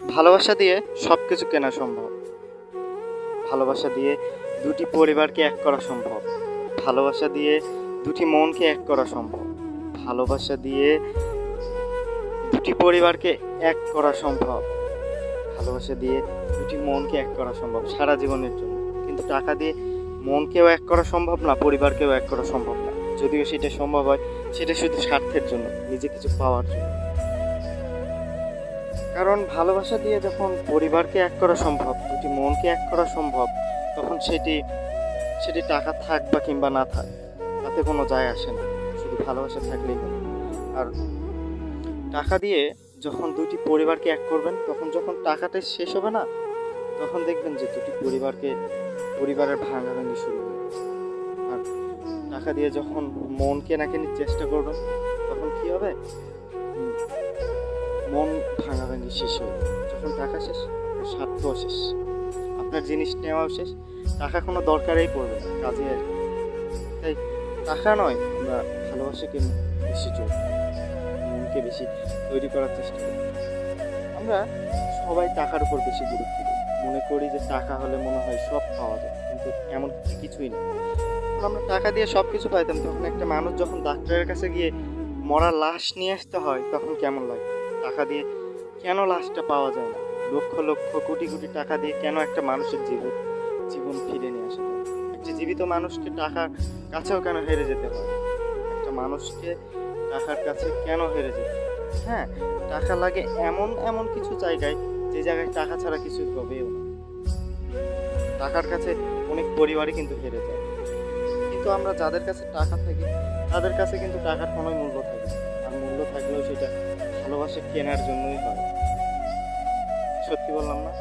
ভালোবাসা দিয়ে সব কিছু কেনা সম্ভব। ভালোবাসা দিয়ে দুটি পরিবারকে এক করা সম্ভব। ভালোবাসা দিয়ে দুটি মনকে এক করা সম্ভব। ভালোবাসা দিয়ে দুটি পরিবারকে এক করা সম্ভব। ভালোবাসা দিয়ে দুটি মনকে এক করা সম্ভব সারা জীবনের জন্য। কিন্তু টাকা দিয়ে মনকেও এক করা সম্ভব না, পরিবারকেও এক করা সম্ভব না। যদিও সেটা সম্ভব হয়, সেটা শুধু স্বার্থের জন্য, নিজে কিছু পাওয়ার জন্য। কারণ ভালোবাসা দিয়ে যখন পরিবারকে এক করা সম্ভব, দুটি মনকে এক করা সম্ভব, তখন সেটি সেটি টাকা থাক বা কিংবা না থাক, তাতে কোনো যায় আসে না। শুধু ভালোবাসা থাকলেই হবে। আর টাকা দিয়ে যখন দুটি পরিবারকে এক করবেন, তখন যখন টাকাটা শেষ হবে না, তখন দেখবেন যে দুটি পরিবারকে, পরিবারের ভাঙাভাঙি শুরু হবে আর টাকা দিয়ে যখন মন কেনাকানির চেষ্টা করবেন, তখন কি হবে? ভাঙাভাঙি শেষ হবে যখন টাকা শেষ স্বার্থও শেষ। আপনার জিনিস নেওয়াও শেষ, টাকা কোনো দরকারেই পড়বে না কাজে আর। তাই টাকা নয়, আমরা ভালোবাসাকে বেশি জোর মনকে বেশি তৈরি করার চেষ্টা করি। আমরা সবাই টাকার উপর বেশি গুরুত্ব দিই। মনে করি যে টাকা হলে মনে হয় সব পাওয়া যায়, কিন্তু এমন কিছুই না। আমরা টাকা দিয়ে সব কিছু পাইতাম, তখন একটা মানুষ যখন ডাক্তারের কাছে গিয়ে মরা লাশ নিয়ে আসতে হয়, তখন কেমন লাগে? টাকা দিয়ে কেন লাশটা পাওয়া যায় না? লক্ষ লক্ষ কোটি কোটি টাকা দিয়ে কেন একটা মানুষের জীবন জীবন ফিরে নিয়ে আসা একটা জীবিত মানুষকে টাকার কাছেও কেন হেরে যেতে হয়? একটা মানুষকে টাকার কাছে কেন হেরে যেতে হয়? টাকা লাগে এমন এমন কিছু জায়গায় যে জায়গায় টাকা ছাড়া কিছু হবেও না। টাকার কাছে অনেক পরিবারই কিন্তু হেরে যায়। কিন্তু আমরা যাদের কাছে টাকা থাকে, তাদের কাছে কিন্তু টাকার কোনো মূল্য থাকে। আর মূল্য থাকলেও সেটা ভালোবাসা কেনার জন্যই হয়। সত্যি বললাম না।